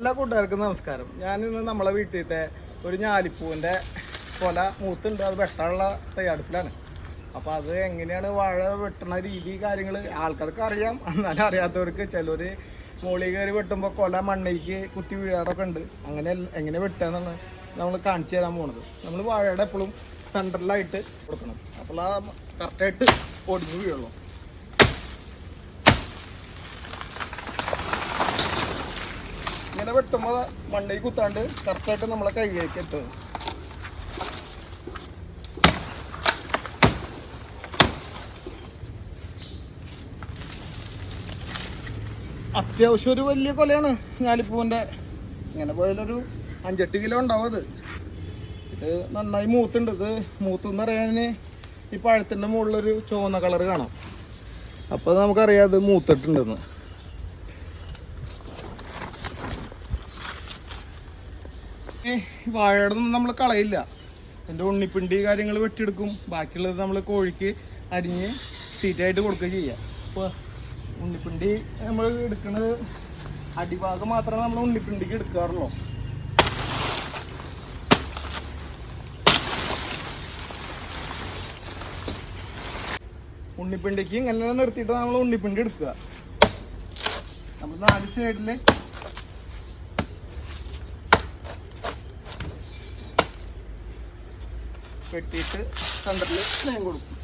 എല്ലാ കൂട്ടുകാർക്കും നമസ്കാരം. ഞാൻ ഇന്ന് നമ്മളെ വീട്ടിലത്തെ ഒരു ഞാലിപ്പൂവിന്റെ കൊല മൂത്തുണ്ട്. അത് വെട്ടാനുള്ള തയ്യാറെടുപ്പിലാണ്. അപ്പോൾ അത് എങ്ങനെയാണ് വാഴ വെട്ടണ രീതി കാര്യങ്ങൾ ആൾക്കാർക്ക് അറിയാം. എന്നാലും അറിയാത്തവർക്ക് ചിലർ മോളി കയറി വെട്ടുമ്പോൾ കൊല മണ്ണയ്ക്ക് കുത്തി വീഴാറൊക്കെ ഉണ്ട്. അങ്ങനെ എങ്ങനെ വെട്ടുക എന്നാണ് നമ്മൾ കാണിച്ചു തരാൻ പോണത്. നമ്മൾ വാഴയുടെ എപ്പോഴും സെൻട്രലായിട്ട് കൊടുക്കണം. അപ്പോൾ ആ കറക്റ്റായിട്ട് ഒടിഞ്ഞു വീഴുള്ളൂ. ഇങ്ങനെ വെട്ടുമ്പോൾ മണ്ണയിൽ കുത്താണ്ട് കറക്റ്റായിട്ട് നമ്മളെ കൈയിലേക്ക് എത്തും. അത്യാവശ്യം ഒരു വലിയ കൊലയാണ് ഞാലിപ്പൂവിന്റെ. ഇങ്ങനെ പോയാലൊരു അഞ്ചെട്ട് കിലോ ഉണ്ടാവും അത്. ഇത് നന്നായി മൂത്തുണ്ട്. ഇത് മൂത്തെന്ന് പറയാൻ ഈ പഴത്തിന്റെ മുകളിലൊരു ചുവന്ന കളർ കാണാം. അപ്പോൾ നമുക്കറിയാം അത് മൂത്തിട്ടുണ്ടെന്ന്. വാഴയുടെ ഒന്നും നമ്മൾ കളയില്ല. അതിന്റെ ഉണ്ണിപ്പിണ്ടി കാര്യങ്ങൾ വെട്ടിയെടുക്കും. ബാക്കിയുള്ളത് നമ്മൾ കോഴിക്ക് അരിഞ്ഞ് തീറ്റയായിട്ട് കൊടുക്കുകയും ചെയ്യുക അപ്പോൾ ഉണ്ണിപ്പിണ്ടി നമ്മൾ എടുക്കുന്നത് അടിഭാഗം മാത്രമേ നമ്മൾ ഉണ്ണിപ്പിണ്ടിക്ക് എടുക്കാറുള്ളൂ. ഉണ്ണിപ്പിണ്ടിക്ക് ഇങ്ങനെ നിർത്തിയിട്ട് നമ്മൾ ഉണ്ണിപ്പിണ്ടി എടുക്കുക. നമ്മൾ നാല് സൈഡിൽ വെട്ടിയിട്ട് സെന്ററിൽ സ്നേഹം കൊടുക്കും.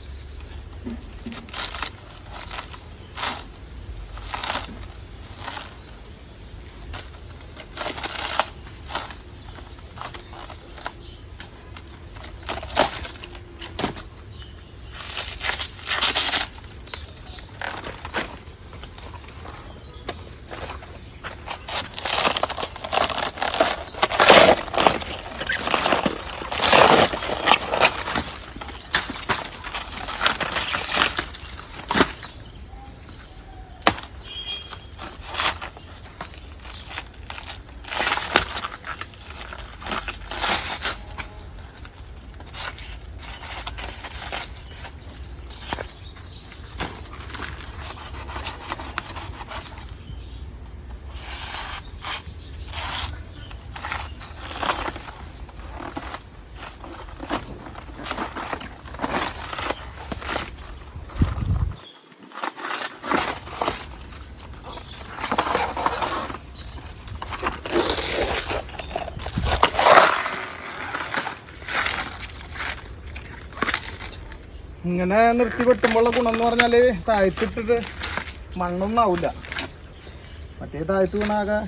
ഇങ്ങനെ നിർത്തി വെട്ടുമ്പോഴുള്ള ഗുണം എന്ന് പറഞ്ഞാൽ താഴ്ത്തിട്ടിട്ട് മണ്ണൊന്നും ആവില്ല മറ്റേ താഴ്ത്ത് വീണാകെ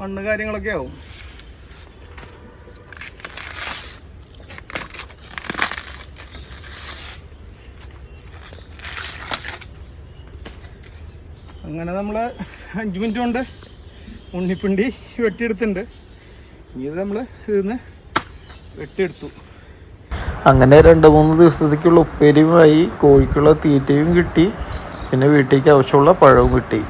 മണ്ണ് കാര്യങ്ങളൊക്കെ ആവും. അങ്ങനെ നമ്മൾ അഞ്ച് മിനിറ്റ് കൊണ്ട് ഉണ്ണിപ്പിണ്ടി വെട്ടിയെടുത്തിട്ടുണ്ട്. ഇനി ഇത് നമ്മൾ ഇതിന്ന് വെട്ടിയെടുത്തു. അങ്ങനെ രണ്ട് മൂന്ന് ദിവസത്തേക്കുള്ള ഉപ്പേരിയുമായി കോഴിക്കുള്ള തീറ്റയും കിട്ടി. പിന്നെ വീട്ടിലേക്ക് ആവശ്യമുള്ള പഴവും കിട്ടി.